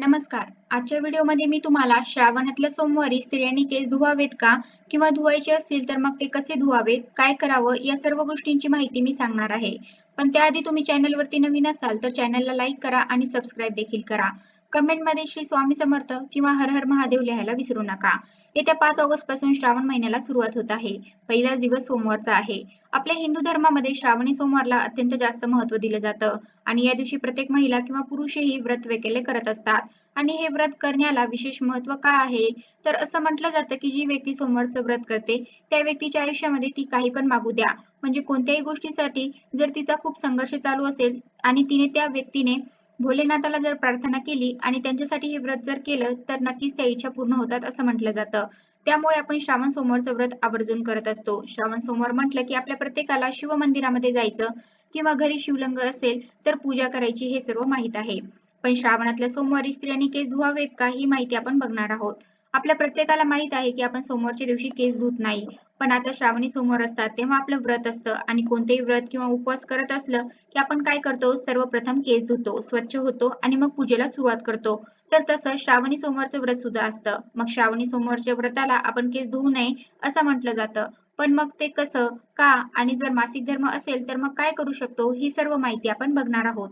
नमस्कार. आजच्या व्हिडिओमध्ये मी तुम्हाला श्रावणातल्या सोमवारी स्त्रियांनी केस धुवावेत का किंवा धुवायचे असतील तर मग ते कसे धुवावेत काय करावं या सर्व गोष्टींची माहिती मी सांगणार आहे. पण त्याआधी तुम्ही चॅनलवरती नवीन असाल तर चॅनलला लाईक करा आणि सबस्क्राईब देखील करा. कमेंटमध्ये श्री स्वामी समर्थ किंवा हर हर महादेव लिहायला विसरू नका. येत्या पाच ऑगस्टपासून श्रावण महिन्याला सुरुवात होत आहे. पहिला दिवस सोमवारचा आहे. आपल्या हिंदू धर्मामध्ये श्रावणी सोमवारला अत्यंत जास्त महत्त्व दिलं जातं आणि या दिवशी प्रत्येक महिला किंवा पुरुषही व्रत वेकेले करत असतात. आणि हे व्रत करण्याला विशेष महत्त्व का आहे? तर असं म्हटलं जातं की जी व्यक्ती सोमवारचं व्रत करते त्या व्यक्तीच्या आयुष्यामध्ये ती काही पण मागू द्या. म्हणजे कोणत्याही गोष्टीसाठी जर तिचा खूप संघर्ष चालू असेल आणि तिने त्या व्यक्तीने भोलेनाथाला जर प्रार्थना केली आणि त्यांच्यासाठी हे व्रत जर केलं तर नक्कीच त्या इच्छा पूर्ण होतात असं म्हटलं जातं. त्यामुळे आपण श्रावण सोमवारचं व्रत आवर्जून करत असतो. श्रावण सोमवार म्हटलं की आपल्या प्रत्येकाला शिव मंदिरामध्ये जायचं किंवा घरी शिवलिंग असेल तर पूजा करायची हे सर्व माहीत आहे. पण श्रावणातल्या सोमवारी स्त्रियांनी केस धुवावेत का ही माहिती आपण बघणार आहोत. आपल्या प्रत्येकाला माहीत आहे की आपण सोमवारच्या दिवशी केस धुत नाही. पण आता श्रावणी सोमवार असतात तेव्हा आपलं व्रत असतं. आणि कोणतेही व्रत किंवा उपवास करत असलं की आपण काय करतो? सर्वप्रथम केस धुतो स्वच्छ होतो आणि मग पूजेला सुरुवात करतो. तर तसं श्रावणी सोमवारचं व्रत सुद्धा असतं. मग श्रावणी सोमवारच्या व्रताला आपण केस धुवू नये असं म्हटलं जातं. पण मग ते कसं का आणि जर मासिक धर्म असेल तर मग काय करू शकतो? ही सर्व माहिती आपण बघणार आहोत.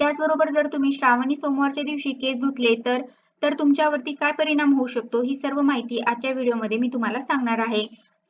त्याचबरोबर जर तुम्ही श्रावणी सोमवारच्या दिवशी केस धुतले तर तर तुमच्यावरती काय परिणाम होऊ शकतो ही सर्व माहिती आजच्या व्हिडिओमध्ये मी तुम्हाला सांगणार आहे.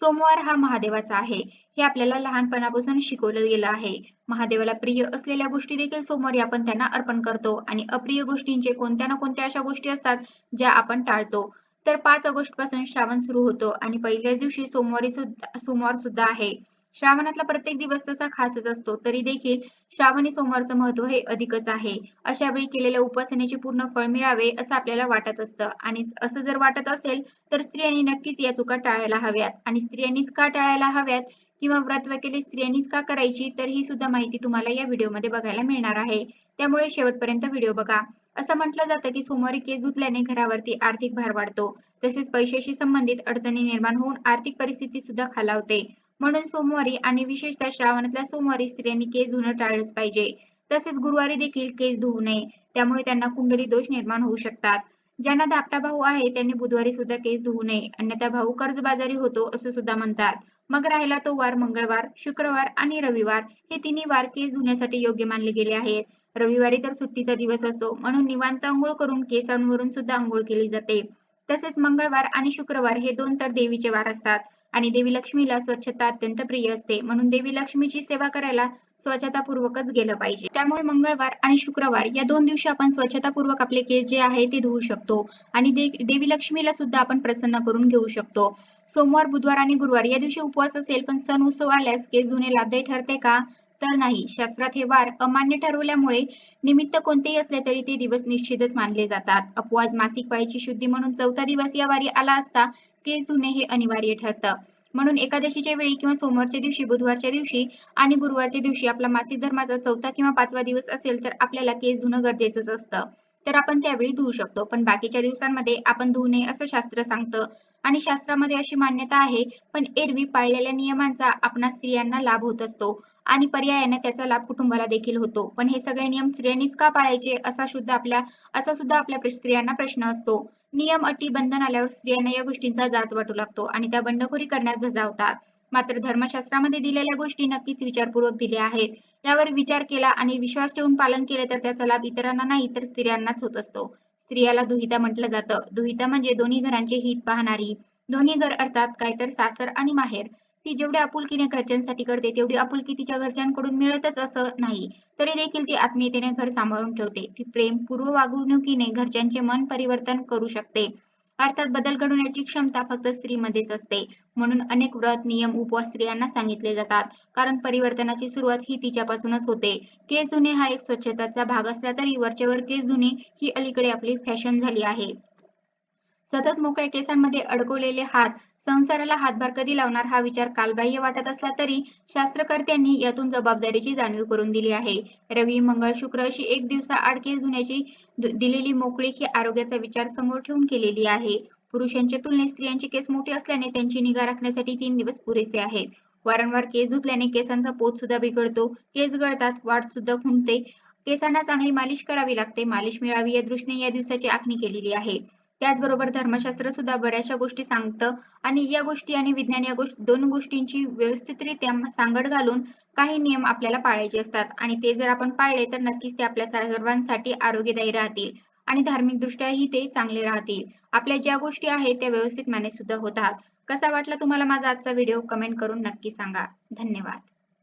सोमवार हा महादेवाचा आहे. हे आपल्याला लहानपणापासून शिकवलं गेलं आहे. महादेवाला प्रिय असलेल्या गोष्टी देखील सोमवारी आपण त्यांना अर्पण करतो आणि अप्रिय गोष्टींचे कोणत्या ना कोणत्या अशा गोष्टी असतात ज्या आपण टाळतो. तर पाच ऑगस्टपासून श्रावण सुरू होतो आणि पहिल्याच दिवशी सोमवारी सुद्धा सोमवार सुद्धा आहे. श्रावणातला प्रत्येक दिवस तसा खासच असतो. तरी देखील श्रावणी सोमवारचं महत्त्व हे अधिकच आहे. अशा वेळी केलेल्या उपासनेचे पूर्ण फळ मिळावे असं आपल्याला वाटत असतं. आणि असं जर वाटत असेल तर स्त्रियांनी नक्कीच या चुका टाळायला हव्यात. आणि स्त्रियांनीच का टाळायला हव्यात? किंवा व्रत केले स्त्रियांनीच का करायची? तर ही सुद्धा माहिती तुम्हाला या व्हिडिओमध्ये बघायला मिळणार आहे. त्यामुळे शेवटपर्यंत व्हिडिओ बघा. असं म्हटलं जातं की सोमवारी केस धुतल्याने घरावरती आर्थिक भार वाढतो. तसेच पैशाशी संबंधित अडचणी निर्माण होऊन आर्थिक परिस्थिती सुद्धा खालावते. म्हणून सोमवारी आणि विशेषतः श्रावणातल्या सोमवारी स्त्रियांनी केस धुणं टाळलंच पाहिजे. तसेच गुरुवारी देखील केस धुवू नये. त्यामुळे त्यांना कुंडली दोष निर्माण होऊ शकतात. ज्यांना धाकटा भाऊ आहे त्यांनी बुधवारी सुद्धा केस धुवू नये. अन्यथा भाऊ कर्जबाजारी होतो असं सुद्धा म्हणतात. मग राहिला तो वार मंगळवार शुक्रवार आणि रविवार. हे तिन्ही वार केस धुण्यासाठी योग्य मानले गेले आहेत. रविवारी तर सुट्टीचा दिवस असतो म्हणून निवांत आंघोळ करून केसांवरून सुद्धा आंघोळ केली जाते. तसेच मंगळवार आणि शुक्रवार हे दोन तर देवीचे वार असतात. आणि देवी लक्ष्मीला स्वच्छता अत्यंत प्रिय असते. म्हणून देवी लक्ष्मीची सेवा करायला स्वच्छतापूर्वकच गेलं पाहिजे. त्यामुळे मंगळवार आणि शुक्रवार या दोन दिवशी आपण स्वच्छतापूर्वक आपले केस जे आहे ते धुवू शकतो. आणि दे, देवी लक्ष्मीला सुद्धा आपण प्रसन्न करून घेऊ शकतो. सोमवार बुधवार आणि गुरुवार या दिवशी उपवास असेल पण सण उत्सव आल्यास केस धुणे लाभदायी ठरते का? तर नाही. शास्त्रात हे वार अमान्य ठरवल्यामुळे निमित्त कोणतेही असले तरी ते दिवस निश्चितच मानले जातात. अपवाद मासिक पाळीची शुद्धी म्हणून चौथा दिवस या वारी आला असता केस धुणे हे अनिवार्य ठरतं. म्हणून एकादशीच्या वेळी किंवा सोमवारच्या दिवशी बुधवारच्या दिवशी आणि गुरुवारच्या दिवशी आपला मासिक धर्माचा चौथा किंवा पाचवा दिवस असेल तर आपल्याला केस धुणं गरजेचंच असतं. तर आपण त्यावेळी धुवू शकतो. पण बाकीच्या दिवसांमध्ये आपण धुवू नये असं शास्त्र सांगतं. आणि शास्त्रामध्ये अशी मान्यता आहे पण एरवी पाळलेल्या नियमांचा आपणा स्त्रियांना लाभ होत असतो. आणि पर्यायाने त्याचा लाभ कुटुंबाला देखील होतो. पण हे सगळे नियम स्त्रियांनीच का पाळायचे असा सुद्धा आपल्या असा सुद्धा आपल्या स्त्रियांना प्रश्न असतो. नियम अटी बंधन आल्यावर स्त्रियांना या गोष्टींचा जाच वाटू लागतो आणि त्या बंडखोरी करण्यास धजावतात. मात्र धर्मशास्त्रामध्ये दिलेल्या गोष्टी नक्कीच विचारपूर्वक दिल्या आहेत. यावर विचार केला आणि विश्वास ठेवून पालन केले तर त्याचा लाभ इतरांना नाही तर स्त्रियांनाच होत असतो. स्त्रियाला दुहिता म्हटलं जातं. दुहिता म्हणजे दोन्ही घरांचे हित पाहणारी. दोन्ही घर अर्थात काय तर सासर आणि माहेर. ती जेवढ्या आपुलकीने घरच्यांसाठी करते तेवढी आपुलकी तिच्या घरच्यांकडून मिळतच असं नाही. तरी देखील ती आत्मीयतेने घर सांभाळून ठेवते. ती प्रेम पूर्व वागणुकीने घरच्यांचे मन परिवर्तन करू शकते. अर्थात बदल घडवण्याची क्षमता फक्त स्त्रीमध्येच असते. म्हणून अनेक व्रत नियम उपवास स्त्रियांना सांगितले जातात. कारण परिवर्तनाची सुरुवात ही तिच्यापासूनच होते. केस धुणे हा एक स्वच्छताचा भाग असला तरी वरचेवर केस धुणे ही अलीकडे आपली फॅशन झाली आहे. सतत मोकळ्या केसांमध्ये अडकवलेले हात संसाराला हातभार कधी लावणार हा विचार कालबाह्य वाटत असला तरी शास्त्रकर्त्यांनी यातून जबाबदारीची जाणीव करून दिली आहे. रवी मंगळ शुक्र अशी एक दिवसा आड केस धुण्याची दिलेली मोकळीक ही आरोग्याचा विचार समोर ठेवून केलेली आहे. पुरुषांच्या तुलनेत स्त्रियांचे केस मोठे असल्याने त्यांची निगा राखण्यासाठी तीन दिवस पुरेसे आहेत. वारंवार केस धुतल्याने केसांचा पोत सुद्धा बिघडतो. केस गळतात वाढ सुद्धा खुंटते. केसांना चांगली मालिश करावी लागते. मालिश मिळावी या दृष्टीने या दिवसाची आखणी केलेली आहे. त्याचबरोबर धर्मशास्त्र सुद्धा बऱ्याचशा गोष्टी सांगतं. आणि या गोष्टी आणि विज्ञान या गोष्टी दोन गोष्टींची व्यवस्थितरित्या सांगड घालून काही नियम आपल्याला पाळायचे असतात. आणि ते जर आपण पाळले तर नक्कीच ते आपल्या सर्वांसाठी आरोग्यदायी राहतील. आणि धार्मिक दृष्ट्याही ते चांगले राहतील. आपल्या ज्या गोष्टी आहेत त्या व्यवस्थित मॅनेज सुद्धा होतात. कसा वाटला तुम्हाला माझा आजचा व्हिडिओ? कमेंट करून नक्की सांगा. धन्यवाद.